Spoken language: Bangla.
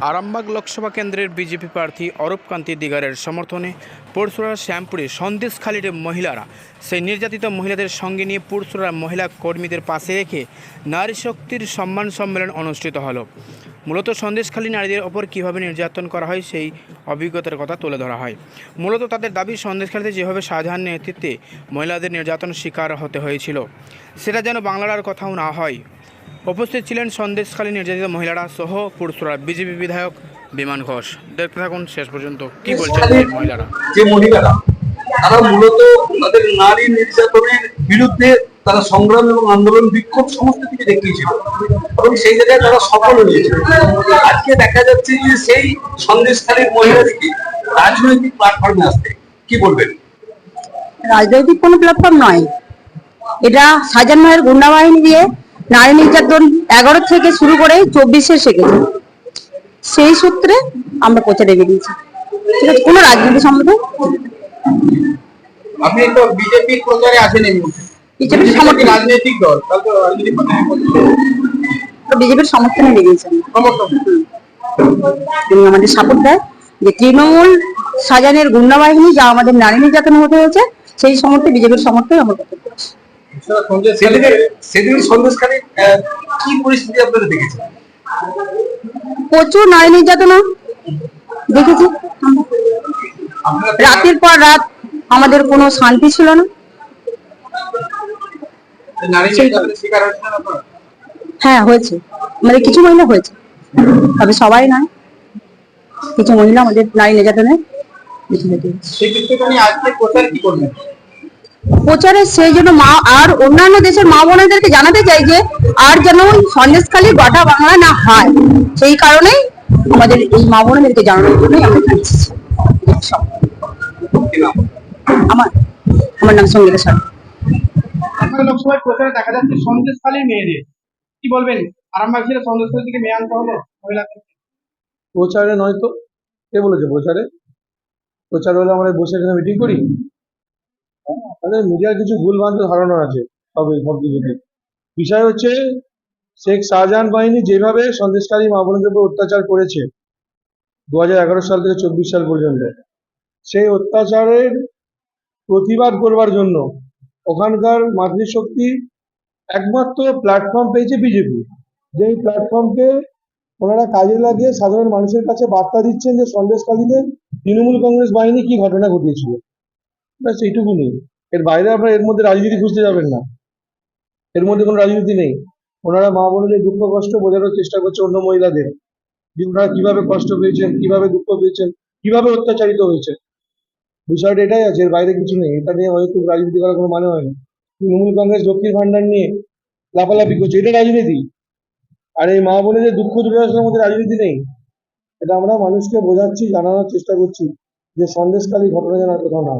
আরামবাগ লোকসভা কেন্দ্রের বিজেপি প্রার্থী অরূপ কান্তি দিগারের সমর্থনে পুরসুরার শ্যামপুরে সন্দেশখালীর মহিলারা, সেই নির্যাতিত মহিলাদের সঙ্গে নিয়ে পুরসুরার মহিলা কর্মীদের পাশে রেখে নারী শক্তির সম্মান সম্মেলন অনুষ্ঠিত হলো। মূলত সন্দেশখালী নারীদের ওপর কীভাবে নির্যাতন করা হয়, সেই অভিজ্ঞতার কথা তুলে ধরা হয়। মূলত তাদের দাবি, সন্দেশখালীতে যেভাবে শাহজাহান নেতৃত্বে মহিলাদের নির্যাতন শিকার হতে হয়েছিল, সেটা যেন বাংলার কোথাও না হয়। উপস্থিত ছিলেন সন্দেশখালী নির্যাতিত মহিলারা সহ পুরুষরা। বিজেপি বিধায়ক বিমান ঘোষ। দেখতে থাকুন শেষ পর্যন্ত কি বলছেন মহিলারা? যে মহিলারা তারা মূলত তাদের নারী নির্যাতনের বিরুদ্ধে তারা সংগ্রাম এবং আন্দোলন বিক্ষোভ সমস্ত কিছু দেখিয়েছিল এবং সেই জায়গায় তারা সফল হয়েছে। আজকে দেখা যাচ্ছে যে সেই সন্দেশখালীর মহিলাদেরকে রাজনৈতিক প্ল্যাটফর্মে আসতে কি বলবেন? রাজনৈতিক কোনো প্ল্যাটফর্ম নয়। এটা সাজান মায়ের গুন্ডা বাহিনী দিয়ে নারী নির্যাতন এগারো থেকে শুরু করে চব্বিশে শিখেছে সেই সূত্রে আমরা প্রচারে বেরিয়েছি। ঠিক আছে কোনো রাজনীতি সম্বন্ধে? আপনি তো বিজেপির প্রচারে আসেন বিজেপির সমর্থন। রাজনৈতিক দল? তো বিজেপির সমর্থনে বেরিয়েছেন তিনি আমাদের সাপোর্ট দেয়। যে তৃণমূল সাজানের গুন্ডা বাহিনী যা আমাদের নারী নির্যাতন হতে হয়েছে সেই সমর্থে বিজেপির সমর্থন আমরা করতে পেরেছি সেদিন সন্দেশখালী কি পরিস্থিতি আপনারা দেখেছেন? প্রচুর নারী নির্যাতন দেখেছি। রাতের পর রাত আমাদের কোনো শান্তি ছিল না। নির্যাতনের হ্যাঁ হয়েছে। আমাদের কিছু মহিলা হয়েছে। তবে সবাই নয় কিছু মহিলা আমাদের নারী নির্যাতনে বেঁচে সেক্ষেত্রে আজকে প্রচার কি করবেন প্রচারে সেই জন্য মা আর অন্যান্য দেশের মা বোনেদেরকে জানাতে চাই যে আর যেন ওই সন্দেশখালী গোটা বাংলা না হয়। সেই কারণেই আমাদের এই মা বোনেদেরকে জানানোর জন্যই আমরা নাম? আমার আমার নাম সঙ্গীতা লোকসভায় প্রচারে দেখা যাচ্ছে সন্দেশখালী মেয়েদের। কি বলবেন? আরামবাগ ছিল সন্দেশখালী থেকে মেয়ে আনতে হলো মহিলাদের। প্রচারে নয় তো। কে বলেছে প্রচারে? প্রচার হলে আমরা বসে এখানে মিটিং করি? তাহলে মিডিয়ার কিছু ভুল ভ্রান্ত ধারণা আছে, সব সব কিছুতে বিষয় হচ্ছে, শেখ শাহজাহান বাহিনী যেভাবে সন্দেশকারী মা বোনদের উপর অত্যাচার করেছে দু সাল থেকে চব্বিশ সাল পর্যন্ত, সেই অত্যাচারের প্রতিবাদ করবার জন্য ওখানকার মাতৃশক্তি একমাত্র প্ল্যাটফর্ম পেয়েছে বিজেপি যেই প্ল্যাটফর্মকে ওনারা কাজে লাগিয়ে সাধারণ মানুষের কাছে বার্তা দিচ্ছেন যে সন্দেশকালীতে তৃণমূল কংগ্রেস বাহিনী কি ঘটনা ঘটিয়েছিল। ব্যাস এইটুকুনি এর বাইরে আপনারা এর মধ্যে রাজনীতি খুঁজতে যাবেন না। এর মধ্যে কোনো রাজনীতি নেই। ওনারা মা বোনদের দুঃখ, কষ্ট বোঝানোর চেষ্টা করছে অন্য মহিলাদের। যে ওনারা কীভাবে কষ্ট পেয়েছেন, কীভাবে দুঃখ পেয়েছেন, কীভাবে অত্যাচারিত হয়েছে বিষয়টা এটাই আছে, এর বাইরে কিছু নেই। এটা নিয়ে হয়তো রাজনীতি করার কোনো মানে হয় না। তৃণমূল কংগ্রেস লক্ষ্মীর ভান্ডার নিয়ে লাফালাফি করছে। এটা রাজনীতি। আর এই মা বোনেদের দুঃখ দুর্দশার মধ্যে রাজনীতি নেই। এটা আমরা মানুষকে বোঝাচ্ছি, জানানোর চেষ্টা করছি যে সন্দেশকালী ঘটনা জানার কোথাও না